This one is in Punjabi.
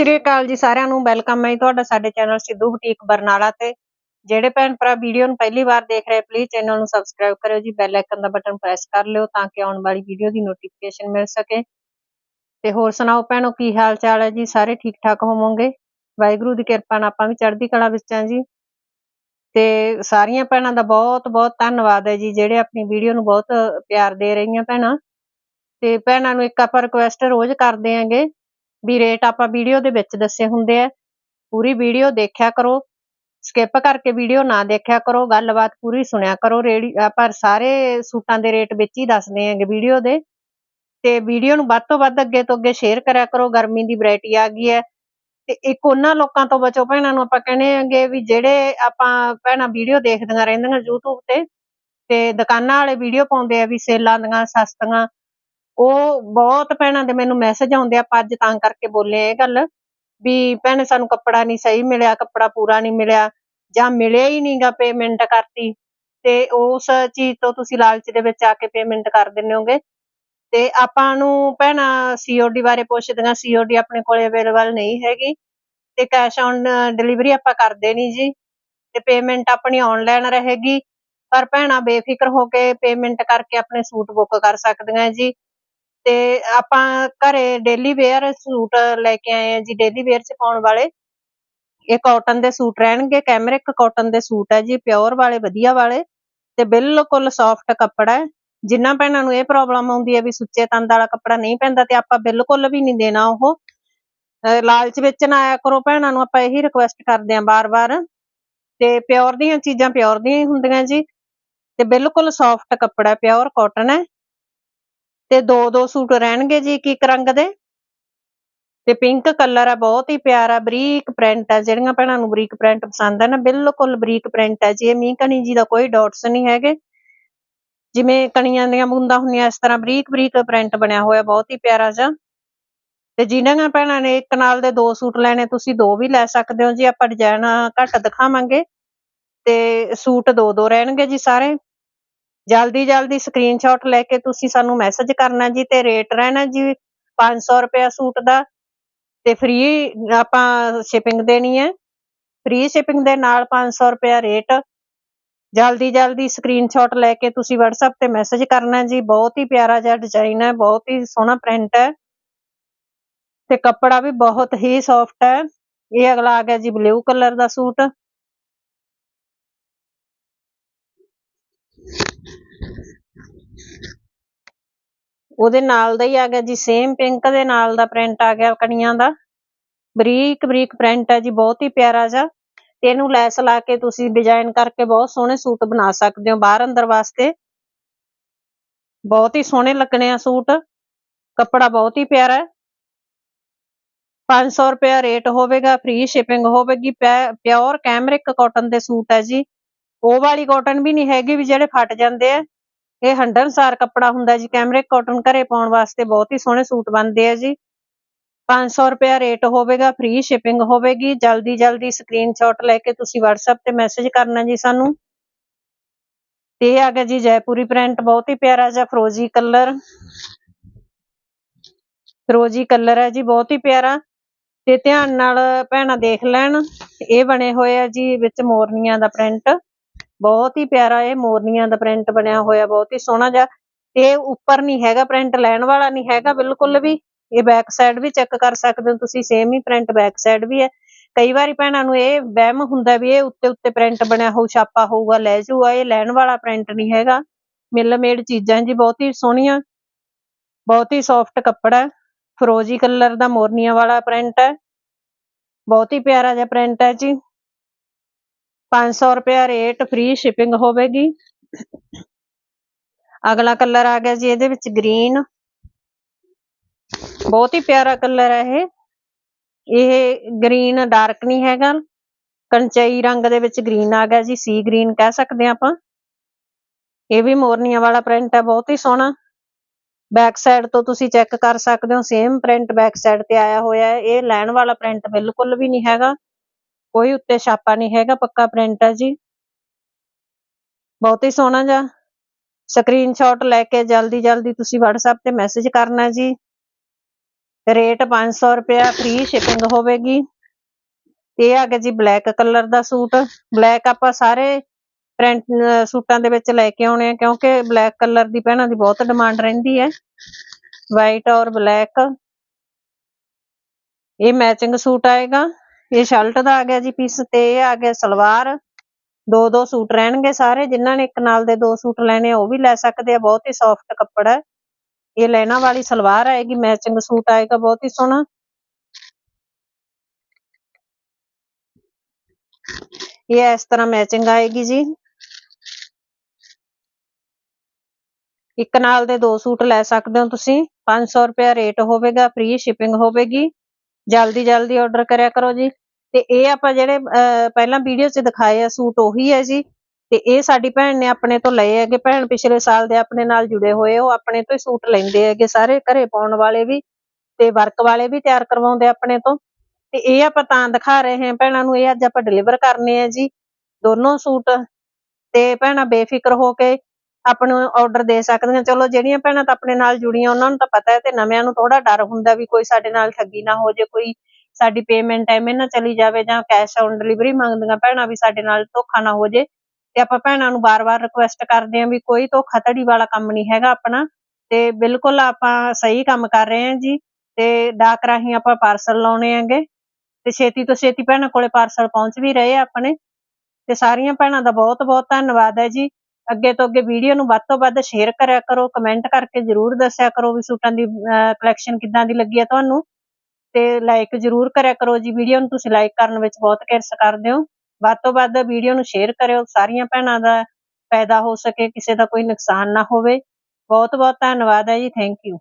ਸ਼੍ਰੀ ਅਕਾਲ ਜੀ ਸਾਰਿਆਂ ਨੂੰ ਵੈਲਕਮ ਹੈ ਤੁਹਾਡਾ ਸਾਡੇ ਚੈਨਲ ਸਿੱਧੂ ਬੁਟੀਕ ਬਰਨਾਲਾ ਤੇ। ਜਿਹੜੇ ਭੈਣ ਭਰਾ ਵੀਡੀਓ ਨੂੰ ਪਹਿਲੀ ਵਾਰ ਦੇਖ ਰਹੇ ਪਲੀਜ਼ ਚੈਨਲ ਨੂੰ ਸਬਸਕ੍ਰਾਈਬ ਕਰਿਓ ਜੀ ਬੈਲ ਆਈਕਨ ਦਾ ਬਟਨ ਪ੍ਰੈਸ ਕਰ ਲਿਓ ਤਾਂ ਕਿ ਆਉਣ ਵਾਲੀ ਵੀਡੀਓ ਦੀ ਨੋਟੀਫਿਕੇਸ਼ਨ ਮਿਲ ਸਕੇ। ਤੇ ਹੋਰ ਸੁਣਾਓ ਭੈਣੋ, ਕੀ ਹਾਲ ਚਾਲ ਹੈ ਜੀ? ਸਾਰੇ ਠੀਕ ਠਾਕ ਹੋਵੋਗੇ? ਵਾਹਿਗੁਰੂ ਦੀ ਕਿਰਪਾ ਨਾਲ ਆਪਾਂ ਵੀ ਚੜ੍ਹਦੀ ਕਲਾ ਵਿੱਚ ਹਾਂ ਜੀ। ਤੇ ਸਾਰੀਆਂ ਭੈਣਾਂ ਦਾ ਬਹੁਤ ਬਹੁਤ ਧੰਨਵਾਦ ਹੈ ਜੀ, ਜਿਹੜੇ ਆਪਣੀ ਵੀਡੀਓ ਨੂੰ ਬਹੁਤ ਪਿਆਰ ਦੇ ਰਹੀਆਂ ਭੈਣਾਂ। ਤੇ ਭੈਣਾਂ ਨੂੰ ਇੱਕ ਆਪਾਂ ਰਿਕੁਐਸਟ ਰੋਜ਼ ਕਰਦੇ ਆਂਗੇ ਵੀ ਰੇਟ ਆਪਾਂ ਵੀਡੀਓ ਦੇ ਵਿੱਚ ਦੱਸੇ ਹੁੰਦੇ ਆ। ਪੂਰੀ ਵੀਡੀਓ ਦੇਖਿਆ ਕਰੋ। ਸਕਿਪ ਕਰਕੇ ਵੀਡੀਓ ਨਾ ਦੇਖਿਆ ਕਰੋ। ਗੱਲਬਾਤ ਪੂਰੀ ਸੁਣਿਆ ਕਰੋ। ਰੇੜੀ, ਆਪਾਂ ਸਾਰੇ ਸੂਟਾਂ ਦੇ ਰੇਟ ਵਿੱਚ ਹੀ ਦੱਸਦੇ ਆਂਗੇ ਵੀਡੀਓ ਦੇ। ਤੇ ਵੀਡੀਓ ਨੂੰ ਵੱਧ ਤੋਂ ਵੱਧ ਅੱਗੇ ਤੋਂ ਅੱਗੇ ਸ਼ੇਅਰ ਕਰਿਆ ਕਰੋ। ਗਰਮੀ ਦੀ ਵੈਰਾਈਟੀ ਆ ਗਈ ਹੈ। ਤੇ ਇੱਕ ਉਹਨਾਂ ਲੋਕਾਂ ਤੋਂ ਬਚੋ। ਭੈਣਾਂ ਨੂੰ ਆਪਾਂ ਕਹਿੰਦੇ ਆਂਗੇ ਵੀ ਜਿਹੜੇ ਆਪਾਂ ਭੈਣਾਂ ਵੀਡੀਓ ਦੇਖਦੀਆਂ ਰਹਿੰਦੀਆਂ YouTube ਤੇ ਤੇ ਦੁਕਾਨਾਂ ਵਾਲੇ ਵੀਡੀਓ ਪਾਉਂਦੇ ਆ ਵੀ ਸੇਲਾਂ ਦੀਆਂ, ਸਸਤੀਆਂ। ਉਹ ਬਹੁਤ ਭੈਣਾਂ ਦੇ ਮੈਨੂੰ ਮੈਸੇਜ ਆਉਂਦੇ ਆ, ਆਪਾਂ ਅੱਜ ਤਾਂ ਕਰਕੇ ਬੋਲੇ ਇਹ ਗੱਲ, ਵੀ ਭੈਣੇ ਸਾਨੂੰ ਕੱਪੜਾ ਨਹੀਂ ਸਹੀ ਮਿਲਿਆ, ਕੱਪੜਾ ਪੂਰਾ ਨਹੀਂ ਮਿਲਿਆ, ਜਾਂ ਮਿਲਿਆ ਹੀ ਨਹੀਂਗਾ ਪੇਮੈਂਟ ਕਰਤੀ, ਤੇ ਉਸ ਚੀਜ਼ ਤੋਂ ਤੁਸੀਂ ਲਾਲਚ ਦੇ ਵਿੱਚ ਆ ਕੇ ਪੇਮੈਂਟ ਕਰ ਦਿੰਦੇ ਹੋਗੇ। ਤੇ ਆਪਾਂ ਨੂੰ ਭੈਣਾਂ ਸੀਓਡੀ ਬਾਰੇ ਪੁੱਛਦੀਆਂ ਸੀਓਡੀ ਆਪਣੇ ਕੋਲੇ ਅਵੇਲੇਬਲ ਨਹੀਂ ਹੈਗੀ, ਤੇ ਕੈਸ਼ ਔਨ ਡਿਲੀਵਰੀ ਆਪਾਂ ਕਰਦੇ ਨਹੀਂ ਜੀ, ਤੇ ਪੇਮੈਂਟ ਆਪਣੀ ਆਨਲਾਈਨ ਰਹੇਗੀ, ਪਰ ਭੈਣਾਂ ਬੇਫਿਕਰ ਹੋ ਕੇ ਪੇਮੈਂਟ ਕਰਕੇ ਆਪਣੇ ਸੂਟ ਬੁੱਕ ਕਰ ਸਕਦੀਆਂ ਜੀ। ਤੇ ਆਪਾਂ ਘਰੇ ਡੇਲੀ ਵੇਅਰ ਸੂਟ ਲੈ ਕੇ ਆਏ ਆ ਜੀ ਡੇਲੀ ਵੇਅਰ ਚ ਪਾਉਣ ਵਾਲੇ। ਇਹ ਕਾਟਨ ਦੇ ਸੂਟ ਰਹਿਣਗੇ ਕੈਮਰਿਕ ਕਾਟਨ ਦੇ ਸੂਟ ਹੈ ਜੀ ਪਿਓਰ ਵਾਲੇ, ਵਧੀਆ ਵਾਲੇ ਤੇ ਬਿਲਕੁਲ ਸੌਫਟ ਕੱਪੜਾ ਹੈ। ਜਿੰਨਾ ਭੈਣਾਂ ਨੂੰ ਇਹ ਪ੍ਰੋਬਲਮ ਆਉਂਦੀ ਹੈ ਵੀ ਸੁੱਚੇ ਤੰਦ ਵਾਲਾ ਕੱਪੜਾ ਨਹੀਂ ਪੈਂਦਾ ਤੇ ਆਪਾਂ ਬਿਲਕੁਲ ਵੀ ਨਹੀਂ ਦੇਣਾ ਉਹ। ਲਾਲਚ ਵਿੱਚ ਨਾ ਆਇਆ ਕਰੋ, ਭੈਣਾਂ ਨੂੰ ਆਪਾਂ ਇਹੀ ਰਿਕੁਐਸਟ ਕਰਦੇ ਆਂ ਬਾਰ-ਬਾਰ ਤੇ ਪਿਓਰ ਦੀਆਂ ਚੀਜ਼ਾਂ ਪਿਓਰ ਦੀਆਂ ਹੀ ਹੁੰਦੀਆਂ ਜੀ। ਤੇ ਬਿਲਕੁਲ ਸੌਫਟ ਕੱਪੜਾ ਪਿਓਰ ਕਾਟਨ ਹੈ। ਤੇ ਦੋ ਦੋ ਸੂਟ ਰਹਿਣਗੇ ਜੀ ਇੱਕ ਇੱਕ ਰੰਗ ਦੇ। ਤੇ ਪਿੰਕ ਕਲਰ ਆ, ਬਹੁਤ ਹੀ ਪਿਆਰਾ ਬਰੀਕ ਪ੍ਰਿੰਟ ਆ, ਜਿਹੜੀਆਂ ਭੈਣਾਂ ਨੂੰ ਬਰੀਕ ਪ੍ਰਿੰਟ ਪਸੰਦ ਆ ਨਾ, ਬਿਲਕੁਲ ਬਰੀਕ ਪ੍ਰਿੰਟ ਆ ਜੀ। ਇਹ ਮੀਂਹ ਕਣੀ ਜੀ ਦਾ ਕੋਈ ਡਾਟਸ ਨਹੀਂ ਹੈਗੇ। ਜਿਵੇਂ ਕਣੀਆਂ ਦੀਆਂ ਬੂੰਦਾਂ ਹੁੰਦੀਆਂ, ਇਸ ਤਰ੍ਹਾਂ ਬਰੀਕ ਬਰੀਕ ਪ੍ਰਿੰਟ ਬਣਿਆ ਹੋਇਆ, ਬਹੁਤ ਹੀ ਪਿਆਰਾ ਜਿਹਾ। ਤੇ ਜਿਨ੍ਹਾਂ ਭੈਣਾਂ ਨੇ ਇੱਕ ਨਾਲ ਦੇ ਦੋ ਸੂਟ ਲੈਣੇ, ਤੁਸੀਂ ਦੋ ਵੀ ਲੈ ਸਕਦੇ ਹੋ ਜੀ। ਆਪਾਂ ਡਿਜ਼ਾਈਨ ਘੱਟ ਦਿਖਾਵਾਂਗੇ। ਤੇ ਸੂਟ ਦੋ ਦੋ ਰਹਿਣਗੇ ਜੀ ਸਾਰੇ। ਜਲਦੀ ਜਲਦੀ ਸਕਰੀਨਸ਼ਾਟ ਲੈ ਕੇ ਤੁਸੀਂ ਸਾਨੂੰ ਮੈਸੇਜ ਕਰਨਾ ਜੀ ਤੇ ਰੇਟ ਰਹਿਣਾ ਜੀ 500 ਰੁਪਏ ਸੂਟ ਦਾ ਤੇ ਫ੍ਰੀ ਆਪਾਂ ਸ਼ਿਪਿੰਗ ਦੇਣੀ ਹੈ। ਫ੍ਰੀ ਸ਼ਿਪਿੰਗ ਦੇ ਨਾਲ 500 ਰੁਪਏ ਰੇਟ ਜਲਦੀ ਜਲਦੀ ਸਕਰੀਨਸ਼ਾਟ ਲੈ ਕੇ ਤੁਸੀਂ WhatsApp ਤੇ ਮੈਸੇਜ ਕਰਨਾ ਜੀ। ਬਹੁਤ ਹੀ ਪਿਆਰਾ ਜਿਹਾ ਡਿਜ਼ਾਈਨ ਹੈ, ਬਹੁਤ ਹੀ ਸੋਹਣਾ ਪ੍ਰਿੰਟ ਹੈ। ਤੇ ਕੱਪੜਾ ਵੀ ਬਹੁਤ ਹੀ ਸੌਫਟ ਹੈ। ਇਹ ਅਗਲਾ ਆ ਗਿਆ ਜੀ ਬਲੂ ਕਲਰ ਦਾ ਸੂਟ। ਉਹਦੇ ਨਾਲ ਦਾ ਹੀ ਆ ਗਿਆ ਜੀ ਸੇਮ ਪਿੰਕ ਦੇ ਨਾਲ ਦਾ ਪ੍ਰਿੰਟ ਆ ਗਿਆ ਕਣੀਆਂ ਦਾ। ਬਰੀਕ ਬਰੀਕ ਪ੍ਰਿੰਟ ਹੈ ਜੀ, ਬਹੁਤ ਹੀ ਪਿਆਰਾ ਜਿਹਾ। ਤੇ ਇਹਨੂੰ ਲੈਸ ਲਾ ਕੇ ਤੁਸੀਂ ਡਿਜ਼ਾਈਨ ਕਰਕੇ ਬਹੁਤ ਸੋਹਣੇ ਸੂਟ ਬਣਾ ਸਕਦੇ ਹੋ ਬਾਹਰ ਅੰਦਰ ਵਾਸਤੇ। ਬਹੁਤ ਹੀ ਸੋਹਣੇ ਲੱਗਣੇ ਆ ਸੂਟ। ਕੱਪੜਾ ਬਹੁਤ ਹੀ ਪਿਆਰਾ ਹੈ। 500 ਰੁਪਏ ਰੇਟ ਹੋਵੇਗਾ ਫ੍ਰੀ ਸ਼ਿਪਿੰਗ ਹੋਵੇਗੀ। ਪਿਓਰ ਕੈਮਰਿਕ ਕਾਟਨ ਦੇ ਸੂਟ ਹੈ ਜੀ। ਉਹ ਵਾਲੀ ਕਾਟਨ ਵੀ ਨਹੀਂ ਹੈਗੀ ਵੀ ਜਿਹੜੇ ਫਟ ਜਾਂਦੇ ਆ। ਇਹ ਹੰਡਨਸਾਰ ਕੱਪੜਾ ਹੁੰਦਾ ਜੀ ਕੈਮਰਿਕ ਕਾਟਨ ਘਰੇ ਪਾਉਣ ਵਾਸਤੇ ਬਹੁਤ ਹੀ ਸੋਹਣੇ ਸੂਟ ਬਣਦੇ ਆ ਜੀ। 500 ਰੁਪਏ ਰੇਟ ਹੋਵੇਗਾ ਫ੍ਰੀ ਸ਼ਿਪਿੰਗ ਹੋਵੇਗੀ। ਜਲਦੀ ਜਲਦੀ ਸਕਰੀਨਸ਼ਾਟ ਲੈ ਕੇ ਤੁਸੀਂ WhatsApp ਤੇ ਮੈਸੇਜ ਕਰਨਾ ਜੀ ਸਾਨੂੰ। ਤੇ ਆ ਗਿਆ ਜੀ ਜੈਪੁਰੀ ਪ੍ਰਿੰਟ ਬਹੁਤ ਹੀ ਪਿਆਰਾ ਜਿਹਾ ਫਰੋਜ਼ੀ ਕਲਰ ਫਰੋਜ਼ੀ ਕਲਰ ਹੈ ਜੀ, ਬਹੁਤ ਹੀ ਪਿਆਰਾ। ਤੇ ਧਿਆਨ ਨਾਲ ਭੈਣਾਂ ਦੇਖ ਲੈਣ, ਇਹ ਬਣੇ ਹੋਏ ਆ ਜੀ ਵਿੱਚ ਮੋਰਨੀਆਂ ਦਾ ਪ੍ਰਿੰਟ ਬਹੁਤ ਹੀ ਪਿਆਰਾ ਇਹ ਮੋਰਨੀਆਂ ਦਾ ਪ੍ਰਿੰਟ ਬਣਿਆ ਹੋਇਆ, ਬਹੁਤ ਹੀ ਸੋਹਣਾ ਜਿਹਾ। ਇਹ ਉੱਪਰ ਨਹੀਂ ਹੈਗਾ ਪ੍ਰਿੰਟ ਲੈਣ ਵਾਲਾ ਨਹੀਂ ਹੈਗਾ ਬਿਲਕੁਲ ਵੀ। ਇਹ ਬੈਕ ਸਾਈਡ ਵੀ ਚੈੱਕ ਕਰ ਸਕਦੇ ਹੋ ਤੁਸੀਂ ਸੇਮ ਹੀ ਪ੍ਰਿੰਟ ਬੈਕ ਸਾਈਡ ਵੀ ਹੈ। ਕਈ ਵਾਰੀ ਭੈਣਾਂ ਨੂੰ ਇਹ ਵਹਿਮ ਹੁੰਦਾ ਵੀ ਇਹ ਉੱਤੇ ਉੱਤੇ ਪ੍ਰਿੰਟ ਬਣਿਆ ਹੋਊ, ਛਾਪਾ ਹੋਊਗਾ, ਲੈ ਜਾਊਗਾ, ਇਹ ਲੈਣ ਵਾਲਾ ਪ੍ਰਿੰਟ ਨਹੀਂ ਹੈਗਾ। ਮਿਲ ਮੇਡ ਚੀਜ਼ਾਂ ਜੀ, ਬਹੁਤ ਹੀ ਸੋਹਣੀਆਂ, ਬਹੁਤ ਹੀ ਸੌਫਟ ਕੱਪੜਾ ਫਰੋਜੀ ਕਲਰ ਦਾ ਮੋਰਨੀਆਂ ਵਾਲਾ ਪ੍ਰਿੰਟ ਹੈ। ਬਹੁਤ ਹੀ ਪਿਆਰਾ ਜਿਹਾ ਪ੍ਰਿੰਟ ਹੈ ਜੀ। 500 ਰੁਪਿਆ ਰੇਟ ਫ੍ਰੀ ਸ਼ਿਪਿੰਗ ਹੋਵੇਗੀ। ਅਗਲਾ ਕਲਰ ਆ ਗਿਆ ਜੀ ਇਹਦੇ ਵਿੱਚ ਗ੍ਰੀਨ ਬਹੁਤ ਹੀ ਪਿਆਰਾ ਕਲਰ ਹੈ ਇਹ। ਇਹ ਗ੍ਰੀਨ ਡਾਰਕ ਨਹੀਂ ਹੈਗਾ। ਕੰਚਈ ਰੰਗ ਦੇ ਵਿੱਚ ਗ੍ਰੀਨ ਆ ਗਿਆ ਜੀ ਸੀ ਗ੍ਰੀਨ ਕਹਿ ਸਕਦੇ ਆਪਾਂ। ਇਹ ਵੀ ਮੋਰਨੀਆਂ ਵਾਲਾ ਪ੍ਰਿੰਟ ਹੈ, ਬਹੁਤ ਹੀ ਸੋਹਣਾ। ਬੈਕ ਸਾਈਡ ਤੋਂ ਤੁਸੀਂ ਚੈੱਕ ਕਰ ਸਕਦੇ ਹੋ ਸੇਮ ਪ੍ਰਿੰਟ ਬੈਕ ਸਾਈਡ ਤੇ ਆਇਆ ਹੋਇਆ ਹੈ। ਇਹ ਲੈਣ ਵਾਲਾ ਪ੍ਰਿੰਟ ਬਿਲਕੁਲ ਵੀ ਨਹੀਂ ਹੈਗਾ। ਕੋਈ ਉੱਤੇ ਛਾਪਾ ਨਹੀਂ ਹੈਗਾ, ਪੱਕਾ ਪ੍ਰਿੰਟ ਹੈ ਜੀ। ਬਹੁਤ ਹੀ ਸੋਹਣਾ ਜਿਹਾ ਸਕਰੀਨਸ਼ਾਟ ਲੈ ਕੇ ਜਲਦੀ ਜਲਦੀ ਤੁਸੀਂ WhatsApp ਤੇ ਮੈਸੇਜ ਕਰਨਾ ਜੀ। ਰੇਟ 500 ਰੁਪਇਆ ਫ੍ਰੀ ਸ਼ਿਪਿੰਗ ਹੋਵੇਗੀ। ਤੇ ਇਹ ਆ ਗਿਆ ਜੀ ਬਲੈਕ ਕਲਰ ਦਾ ਸੂਟ। ਬਲੈਕ ਆਪਾਂ ਸਾਰੇ ਪ੍ਰਿੰਟ ਸੂਟਾਂ ਦੇ ਵਿੱਚ ਲੈ ਕੇ ਆਉਣੇ ਆ, ਕਿਉਂਕਿ ਬਲੈਕ ਕਲਰ ਦੀ ਭੈਣਾਂ ਦੀ ਬਹੁਤ ਡਿਮਾਂਡ ਰਹਿੰਦੀ ਹੈ। ਵਾਈਟ ਔਰ ਬਲੈਕ ਇਹ ਮੈਚਿੰਗ ਸੂਟ ਆਏਗਾ। ਇਹ ਸ਼ਰਟ ਦਾ ਆ ਗਿਆ ਜੀ ਪੀਸ ਤੇ ਇਹ ਆ ਗਿਆ ਸਲਵਾਰ। ਦੋ ਦੋ ਸੂਟ ਰਹਿਣਗੇ ਸਾਰੇ, ਜਿਨ੍ਹਾਂ ਨੇ ਇੱਕ ਨਾਲ ਦੇ ਦੋ ਸੂਟ ਲੈਣੇ, ਉਹ ਵੀ ਲੈ ਸਕਦੇ ਆ। ਬਹੁਤ ਹੀ ਸੌਫਟ ਕੱਪੜਾ ਹੈ। ਇਹ ਲੈਣਾ ਵਾਲੀ ਸਲਵਾਰ ਆਏਗੀ ਮੈਚਿੰਗ ਸੂਟ ਆਏਗਾ, ਬਹੁਤ ਹੀ ਸੋਹਣਾ। ਇਹ ਇਸ ਤਰ੍ਹਾਂ ਮੈਚਿੰਗ ਆਏਗੀ ਜੀ। ਇੱਕ ਨਾਲ ਦੇ ਦੋ ਸੂਟ ਲੈ ਸਕਦੇ ਹੋ ਤੁਸੀਂ। 500 ਰੁਪਏ ਰੇਟ ਹੋਵੇਗਾ ਫ੍ਰੀ ਸ਼ਿਪਿੰਗ ਹੋਵੇਗੀ। ਜਲਦੀ ਜਲਦੀ ਆਰਡਰ ਕਰਿਆ ਕਰੋ ਜੀ। ਤੇ ਇਹ ਆਪਾਂ ਜਿਹੜੇ ਪਹਿਲਾਂ ਵੀਡੀਓ 'ਚ ਦਿਖਾਏ ਆ, ਸੂਟ ਉਹੀ ਹੈ ਜੀ। ਤੇ ਇਹ ਸਾਡੀ ਭੈਣ ਨੇ ਆਪਣੇ ਤੋਂ ਲਏ ਹੈਗੇ, ਭੈਣ ਪਿਛਲੇ ਸਾਲ ਦੇ ਆਪਣੇ ਨਾਲ ਜੁੜੇ ਹੋਏ, ਉਹ ਆਪਣੇ ਤੋਂ ਹੀ ਸੂਟ ਲੈਂਦੇ ਹੈਗੇ, ਸਾਰੇ ਘਰੇ ਪਾਉਣ ਵਾਲੇ ਵੀ ਤੇ ਵਰਕ ਵਾਲੇ ਵੀ ਤਿਆਰ ਕਰਵਾਉਂਦੇ ਆਪਣੇ ਤੋਂ। ਤੇ ਇਹ ਆਪਾਂ ਤਾਂ ਦਿਖਾ ਰਹੇ ਹਾਂ ਭੈਣਾਂ ਨੂੰ, ਇਹ ਅੱਜ ਆਪਾਂ ਡਿਲੀਵਰ ਕਰਨੇ ਆ ਜੀ, ਦੋਨੋਂ ਸੂਟ। ਤੇ ਭੈਣਾਂ ਬੇਫਿਕਰ ਹੋ ਕੇ ਆਪਾਂ ਨੂੰ ਆਰਡਰ ਦੇ ਸਕਦੀਆਂ। ਚਲੋ, ਜਿਹੜੀਆਂ ਭੈਣਾਂ ਤਾਂ ਆਪਣੇ ਨਾਲ ਜੁੜੀਆਂ, ਉਹਨਾਂ ਨੂੰ ਤਾਂ ਪਤਾ ਹੈ ਤੇ ਨਵਿਆਂ ਨੂੰ ਥੋੜਾ ਡਰ ਹੁੰਦਾ ਵੀ ਕੋਈ ਸਾਡੇ ਨਾਲ ਠੱਗੀ ਨਾ ਹੋ ਜੇ ਕੋਈ ਸਾਡੀ ਪੇਮੈਂਟ ਐਵੇਂ ਨਾ ਚਲੀ ਜਾਵੇ ਜਾਂ ਕੈਸ਼ ਔਨ ਡਿਲੀਵਰੀ ਮੰਗਦੀਆਂ ਭੈਣਾਂ ਵੀ ਸਾਡੇ ਨਾਲ ਧੋਖਾ ਨਾ ਹੋ ਜੇ। ਤੇ ਆਪਾਂ ਭੈਣਾਂ ਨੂੰ ਬਾਰ-ਬਾਰ ਰਿਕੁਐਸਟ ਕਰਦੇ ਆਂ ਵੀ ਕੋਈ ਧੋਖਾਧੜੀ ਵਾਲਾ ਕੰਮ ਨਹੀਂ ਹੈਗਾ ਆਪਣਾ। ਤੇ ਬਿਲਕੁਲ ਆਪਾਂ ਸਹੀ ਕੰਮ ਕਰ ਰਹੇ ਹਾਂ ਜੀ। ਤੇ ਡਾਕ ਰਾਹੀਂ ਆਪਾਂ ਪਾਰਸਲ ਲਾਉਣੇ ਆਂਗੇ ਤੇ ਛੇਤੀ ਤੋਂ ਛੇਤੀ ਭੈਣਾਂ ਕੋਲੇ ਪਾਰਸਲ ਪਹੁੰਚ ਵੀ ਰਹੇ ਆ ਆਪਣੇ। ਤੇ ਸਾਰੀਆਂ ਭੈਣਾਂ ਦਾ ਬਹੁਤ-ਬਹੁਤ ਧੰਨਵਾਦ ਹੈ ਜੀ। ਅੱਗੇ ਤੋਂ ਅੱਗੇ ਵੀਡੀਓ ਨੂੰ ਵੱਧ ਤੋਂ ਵੱਧ ਸ਼ੇਅਰ ਕਰਿਆ ਕਰੋ ਕਮੈਂਟ ਕਰਕੇ ਜਰੂਰ ਦੱਸਿਆ ਕਰੋ ਵੀ ਸੂਟਾਂ ਦੀ ਕਲੈਕਸ਼ਨ ਕਿੱਦਾਂ ਦੀ ਲੱਗੀ ਹੈ ਤੁਹਾਨੂੰ। ਤੇ ਲਾਈਕ ਜਰੂਰ ਕਰਿਆ ਕਰੋ ਜੀ। ਵੀਡੀਓ ਨੂੰ ਤੁਸੀਂ ਲਾਈਕ ਕਰਨ ਵਿੱਚ ਬਹੁਤ ਕਿਰਸ ਕਰਦੇ ਹੋ। ਵੱਧ ਤੋਂ ਵੱਧ ਵੀਡੀਓ ਨੂੰ ਸ਼ੇਅਰ ਕਰਿਓ। ਸਾਰੀਆਂ ਭੈਣਾਂ ਦਾ ਫਾਇਦਾ ਹੋ ਸਕੇ, ਕਿਸੇ ਦਾ ਕੋਈ ਨੁਕਸਾਨ ਨਾ ਹੋਵੇ। ਬਹੁਤ ਬਹੁਤ ਧੰਨਵਾਦ ਹੈ ਜੀ। Thank you